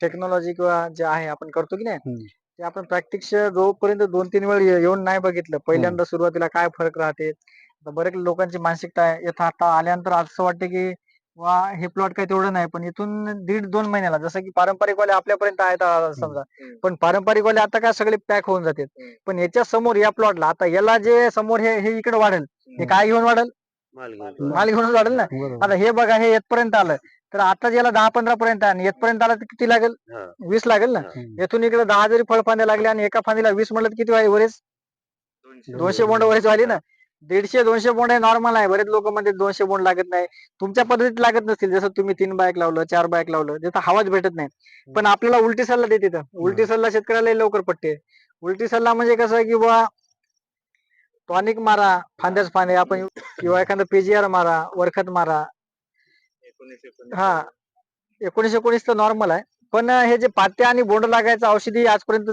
Technology किंवा जे आहे आपण करतो की नाही. ते आपण प्रॅक्टिस जोपर्यंत दोन तीन वेळ येऊन नाही बघितलं पहिल्यांदा सुरुवातीला काय फरक राहते बरेच लोकांची मानसिकता आता आल्यानंतर असं वाटतं की वा हे प्लॉट काही तेवढं नाही. पण इथून दीड दोन महिन्याला जसं की पारंपरिक वाले आपल्यापर्यंत आहेत समजा. पण पारंपरिक वाले आता काय सगळे पॅक होऊन जातात हम्म. पण याच्या समोर या प्लॉटला आता याला जे समोर हे हे इकडे वाढेल हे काय घेऊन वाढेल? माल घेऊन वाढेल. ना? आता हे बघा हे येतपर्यंत आलं. तर आता याला दहा पंधरा पर्यंत आहे आणि येतपर्यंत आलं तर किती लागेल. वीस लागेल ना. येथून इकडे दहा जरी फळफांद्या लागल्या आणि एका फांदीला वीस म्हणलं तर किती व्हाय वरेच दोनशे. बोंड वरेच वाली ना? दीडशे दोनशे बोंड हे नॉर्मल आहे. बरेच लोक म्हणते दोनशे बोंड लागत नाही. तुमच्या पद्धतीत लागत नसतील. जसं तुम्ही तीन बायक लावलं चार बायक लावलं तिथं हवाच भेटत नाही. पण आपल्याला उलटी सल्ला देते तिथं उलटी सल्ला शेतकऱ्याला लवकर पडते उलटी सल्ला म्हणजे कसं की बुवा टॉनिक मारा फांद्याच फांदे आपण किंवा एखादं पीजीआर मारा वरखत मारा हा. एकोणीस एकोणीस तर नॉर्मल आहे. पण हे जे पात्या आणि बोंड लागायचं औषधी आजपर्यंत